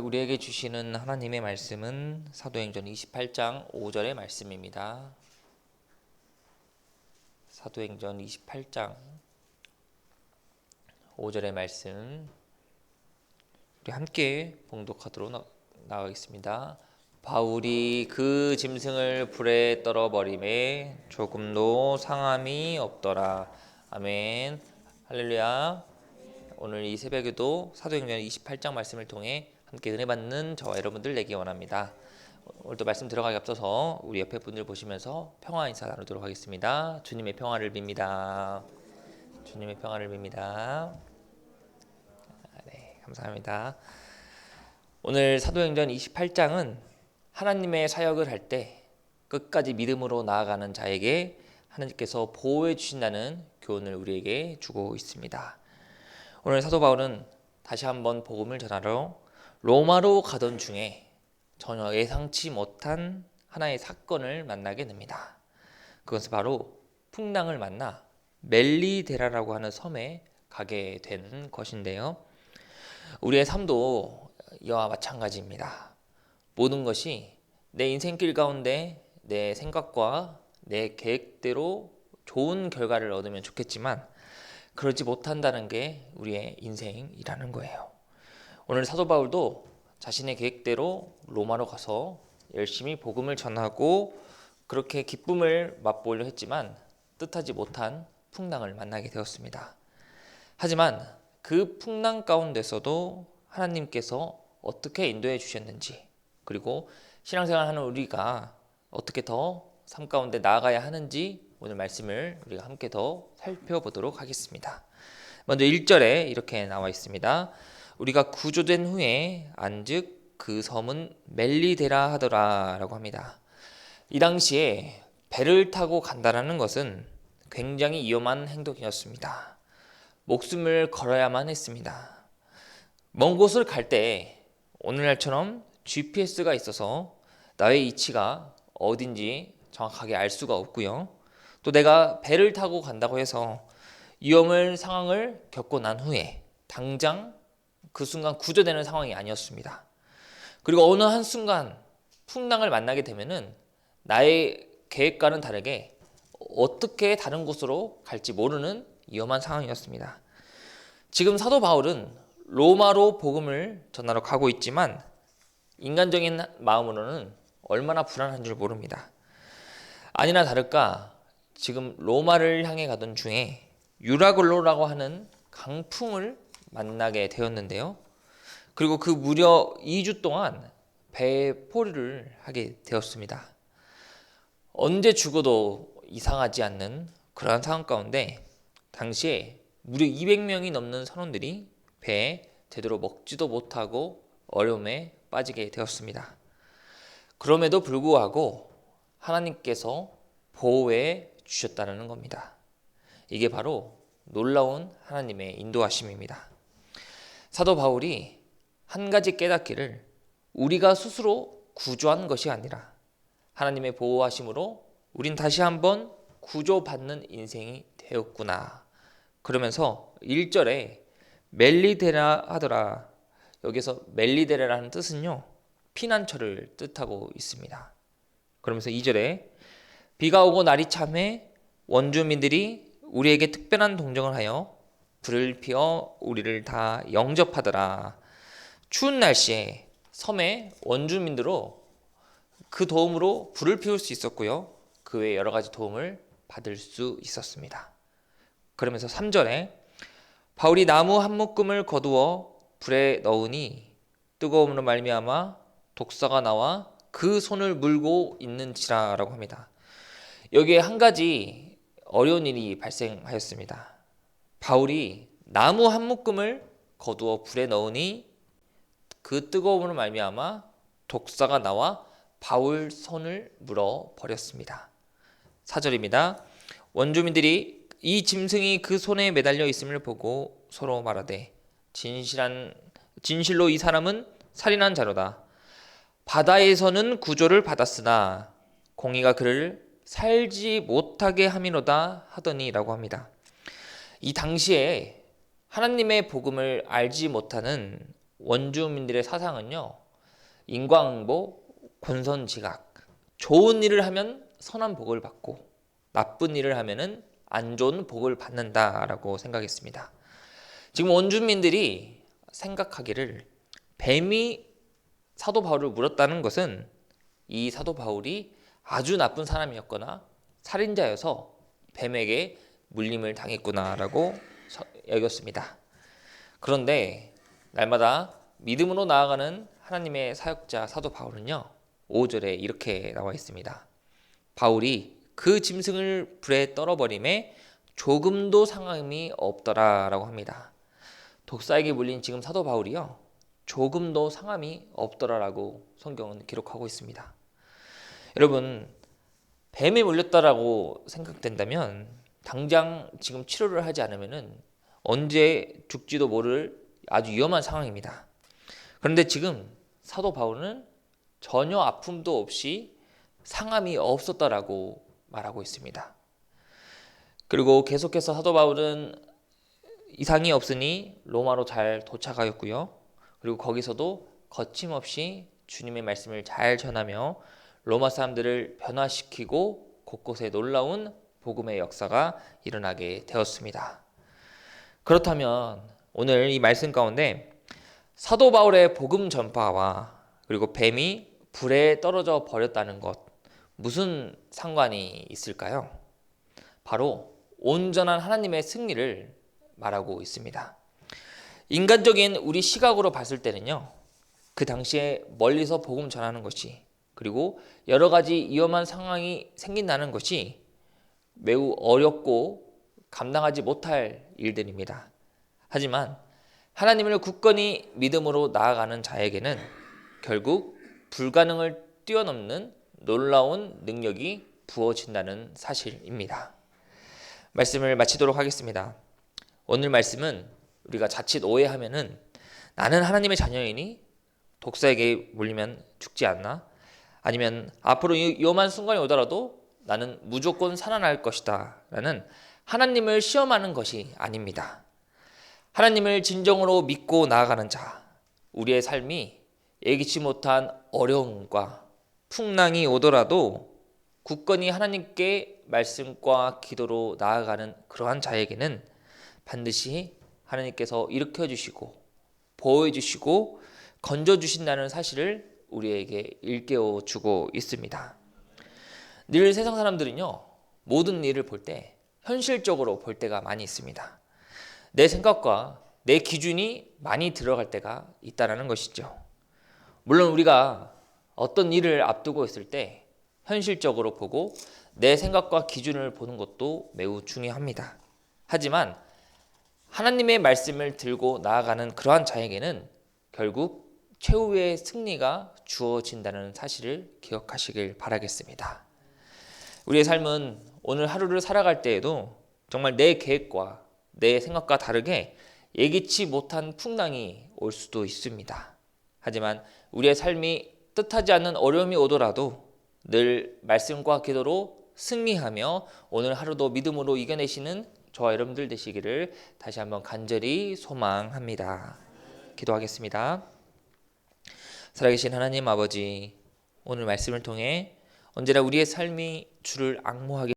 우리에게 주시는 하나님의 말씀은 사도행전 28장 5절의 말씀입니다. 사도행전 28장 5절의 말씀 우리 함께 봉독하도록 나, 나가겠습니다. 바울이 그 짐승을 불에 떨어 버림에 조금도 상함이 없더라. 아멘. 할렐루야. 오늘 이 새벽에도 사도행전 28장 말씀을 통해 함께 은혜 받는 저와 여러분들 되기 원합니다. 오늘도 말씀 들어가기 앞서서 우리 옆에 분들 보시면서 평화 인사 나누도록 하겠습니다. 주님의 평화를 빕니다. 주님의 평화를 빕니다. 아, 네, 감사합니다. 오늘 사도행전 28장은 하나님의 사역을 할 때 끝까지 믿음으로 나아가는 자에게 하나님께서 보호해 주신다는 교훈을 우리에게 주고 있습니다. 오늘 사도 바울은 다시 한번 복음을 전하러 로마로 가던 중에 전혀 예상치 못한 하나의 사건을 만나게 됩니다. 그것은 바로 풍랑을 만나 멜리데라라고 하는 섬에 가게 되는 것인데요. 우리의 삶도 이와 마찬가지입니다. 모든 것이 내 인생길 가운데 내 생각과 내 계획대로 좋은 결과를 얻으면 좋겠지만 그러지 못한다는 게 우리의 인생이라는 거예요. 오늘 사도 바울도 자신의 계획대로 로마로 가서 열심히 복음을 전하고 그렇게 기쁨을 맛보려 했지만 뜻하지 못한 풍랑을 만나게 되었습니다. 하지만 그 풍랑 가운데서도 하나님께서 어떻게 인도해 주셨는지 그리고 신앙생활 하는 우리가 어떻게 더 삶 가운데 나아가야 하는지 오늘 말씀을 우리가 함께 더 살펴보도록 하겠습니다. 먼저 1절에 이렇게 나와 있습니다. 우리가 구조된 후에 안즉 그 섬은 멜리데라 하더라라고 합니다. 이 당시에 배를 타고 간다라는 것은 굉장히 위험한 행동이었습니다. 목숨을 걸어야만 했습니다. 먼 곳을 갈 때 오늘날처럼 GPS가 있어서 나의 위치가 어딘지 정확하게 알 수가 없고요. 또 내가 배를 타고 간다고 해서 위험을 상황을 겪고 난 후에 당장 그 순간 구조되는 상황이 아니었습니다. 그리고 어느 한 순간 풍랑을 만나게 되면은 나의 계획과는 다르게 어떻게 다른 곳으로 갈지 모르는 위험한 상황이었습니다. 지금 사도 바울은 로마로 복음을 전하러 가고 있지만 인간적인 마음으로는 얼마나 불안한 줄 모릅니다. 아니나 다를까 지금 로마를 향해 가던 중에 유라글로라고 하는 강풍을 만나게 되었는데요. 그리고 그 무려 2주 동안 배에 포류를 하게 되었습니다. 언제 죽어도 이상하지 않는 그러한 상황 가운데 당시에 무려 200명이 넘는 선원들이 배에 제대로 먹지도 못하고 어려움에 빠지게 되었습니다. 그럼에도 불구하고 하나님께서 보호해 주셨다는 겁니다. 이게 바로 놀라운 하나님의 인도하심입니다. 사도 바울이 한 가지 깨닫기를 우리가 스스로 구조한 것이 아니라 하나님의 보호하심으로 우린 다시 한번 구조받는 인생이 되었구나. 그러면서 1절에 멜리데라 하더라. 여기서 멜리데라라는 뜻은요. 피난처를 뜻하고 있습니다. 그러면서 2절에 비가 오고 날이 참해 원주민들이 우리에게 특별한 동정을 하여 불을 피워 우리를 다 영접하더라. 추운 날씨에 섬의 원주민들로 그 도움으로 불을 피울 수 있었고요. 그 외에 여러 가지 도움을 받을 수 있었습니다. 그러면서 3절에 바울이 나무 한 묶음을 거두어 불에 넣으니 뜨거움으로 말미암아 독사가 나와 그 손을 물고 있는지라라고 합니다. 여기에 한 가지 어려운 일이 발생하였습니다. 바울이 나무 한 묶음을 거두어 불에 넣으니 그 뜨거움으로 말미암아 독사가 나와 바울 손을 물어 버렸습니다. 사절입니다. 원주민들이 이 짐승이 그 손에 매달려 있음을 보고 서로 말하되 진실한 진실로 이 사람은 살인한 자로다. 바다에서는 구조를 받았으나 공의가 그를 살지 못하게 함이로다 하더니라고 합니다. 이 당시에 하나님의 복음을 알지 못하는 원주민들의 사상은요. 인광보, 권선지각. 좋은 일을 하면 선한 복을 받고 나쁜 일을 하면은 안 좋은 복을 받는다라고 생각했습니다. 지금 원주민들이 생각하기를 뱀이 사도 바울을 물었다는 것은 이 사도 바울이 아주 나쁜 사람이었거나 살인자여서 뱀에게 물림을 당했구나라고 서- 여겼습니다. 그런데 날마다 믿음으로 나아가는 하나님의 사역자 사도 바울은요. 5절에 이렇게 나와 있습니다. 바울이 그 짐승을 불에 떨어버림에 조금도 상함이 없더라라고 합니다. 독사에게 물린 지금 사도 바울이요. 조금도 상함이 없더라라고 성경은 기록하고 있습니다. 여러분 뱀에 물렸다라고 생각된다면 당장 지금 치료를 하지 않으면은 언제 죽지도 모를 아주 위험한 상황입니다. 그런데 지금 사도 바울은 전혀 아픔도 없이 상함이 없었다라고 말하고 있습니다. 그리고 계속해서 사도 바울은 이상이 없으니 로마로 잘 도착하였고요. 그리고 거기서도 거침없이 주님의 말씀을 잘 전하며 로마 사람들을 변화시키고 곳곳에 놀라운 복음의 역사가 일어나게 되었습니다. 그렇다면 오늘 이 말씀 가운데 사도 바울의 복음 전파와 그리고 뱀이 불에 떨어져 버렸다는 것 무슨 상관이 있을까요? 바로 온전한 하나님의 승리를 말하고 있습니다. 인간적인 우리 시각으로 봤을 때는요. 그 당시에 멀리서 복음 전하는 것이 그리고 여러 가지 위험한 상황이 생긴다는 것이 매우 어렵고 감당하지 못할 일들입니다. 하지만 하나님을 굳건히 믿음으로 나아가는 자에게는 결국 불가능을 뛰어넘는 놀라운 능력이 부어진다는 사실입니다. 말씀을 마치도록 하겠습니다. 오늘 말씀은 우리가 자칫 오해하면은 나는 하나님의 자녀이니 독사에게 물리면 죽지 않나? 아니면 앞으로 이 위험한 순간이 오더라도 나는 무조건 살아날 것이다. 라는 하나님을 시험하는 것이 아닙니다. 하나님을 진정으로 믿고 나아가는 자, 우리의 삶이 예기치 못한 어려움과 풍랑이 오더라도 굳건히 하나님께 말씀과 기도로 나아가는 그러한 자에게는 반드시 하나님께서 일으켜 주시고 보호해 주시고 건져 주신다는 사실을 우리에게 일깨워 주고 있습니다. 늘 세상 사람들은요. 모든 일을 볼 때 현실적으로 볼 때가 많이 있습니다. 내 생각과 내 기준이 많이 들어갈 때가 있다라는 것이죠. 물론 우리가 어떤 일을 앞두고 있을 때 현실적으로 보고 내 생각과 기준을 보는 것도 매우 중요합니다. 하지만 하나님의 말씀을 들고 나아가는 그러한 자에게는 결국 최후의 승리가 주어진다는 사실을 기억하시길 바라겠습니다. 우리의 삶은 오늘 하루를 살아갈 때에도 정말 내 계획과 내 생각과 다르게 예기치 못한 풍랑이 올 수도 있습니다. 하지만 우리의 삶이 뜻하지 않는 어려움이 오더라도 늘 말씀과 기도로 승리하며 오늘 하루도 믿음으로 이겨내시는 저와 여러분들 되시기를 다시 한번 간절히 소망합니다. 기도하겠습니다. 살아계신 하나님 아버지, 오늘 말씀을 통해 언제나 우리의 삶이 주를 악모하게